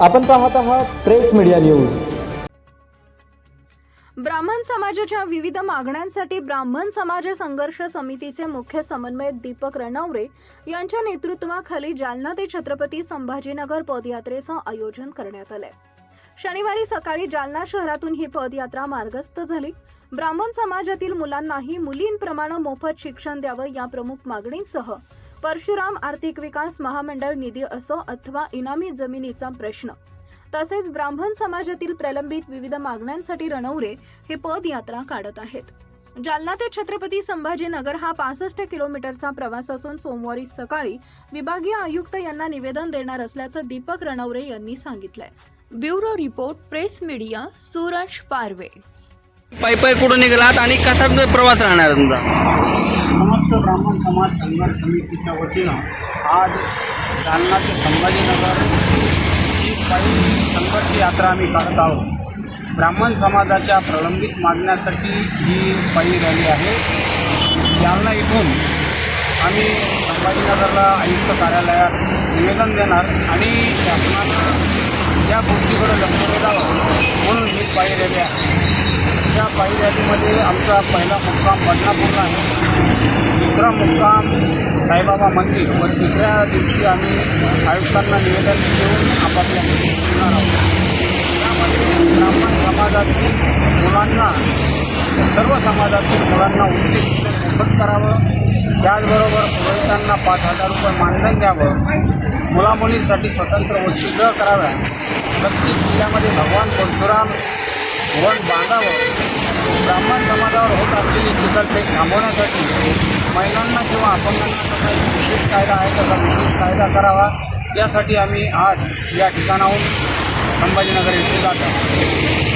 आपण पाहत आहात प्रेस मीडिया न्यूज. ब्राह्मण समाजाच्या विविध मागण्यांसाठी ब्राह्मण समाज संघर्ष समितीचे मुख्य समन्वयक दीपक रणवरे यांच्या नेतृत्वाखाली जालना ते छत्रपती संभाजीनगर पदयात्रेचं आयोजन करण्यात आलंय. शनिवारी सकाळी जालना शहरातून ही पदयात्रा मार्गस्थ झाली. ब्राह्मण समाजातील मुलांनाही मुलींप्रमाणे मोफत शिक्षण द्यावं या प्रमुख मागणींसह परशुराम आर्थिक विकास महामंडळ निधी असो अथवा इनामी जमिनीचा प्रश्न. तसेच ब्राह्मण समाजातील प्रलंबित विविध मागण्यांसाठी रणवरे हे पदयात्रा काढत आहेत. जालना ते छत्रपती संभाजीनगर हा पासष्ट किलोमीटरचा प्रवास असून सोमवारी सकाळी विभागीय आयुक्त यांना निवेदन देणार असल्याचं दीपक रणवरे यांनी सांगितलंय. Bureau report press media Suraj Parve. पायी पायी कुठं निघालात आणि कसा प्रवास राहणार तुमचा? समस्त ब्राह्मण समाज संघर्ष समितीच्या वतीनं आज जालना ते संभाजीनगर ही काही संघर्ष यात्रा आम्ही काढत आहोत. ब्राह्मण समाजाच्या प्रलंबित मागण्यासाठी ही पायी रॅली आहे. जालना इथून आम्ही संभाजीनगरला आयुक्त कार्यालयात निवेदन देणार आणि शासनानं या गोष्टीकडे लक्ष द्यावं म्हणून ही पायी रॅली आहे. त्या पायी रॅलीमध्ये आमचा पहिला मुक्काम बदनापूरला आहे. दुसरा मुक्काम साईबाबा मंदिर व तिसऱ्या दिवशी आम्ही आयुक्तांना निवेदन देऊन आपापल्या घरी आहोत. त्यामध्ये ब्राह्मण समाजातील मुलांना सर्व समाजातील मुलांना उच्च शिक्षण मोफत करावं. त्याचबरोबर पुरोहितांना पाच हजार रुपये मानधन द्यावं. मुलामुलींसाठी स्वतंत्र वस्तू कराव्या. प्रत्येक जिल्ह्यामध्ये भगवान परशुराम धोरण बांधावं ब्राह्मण समाजावर होत असलेली चिकलपेट थांबवण्यासाठी महिलांना किंवा अपंगांना काही एक विशेष कायदा आहे तसा विशेष कायदा करावा यासाठी आम्ही आज या ठिकाणाहून संभाजीनगर येथे जात आहोत.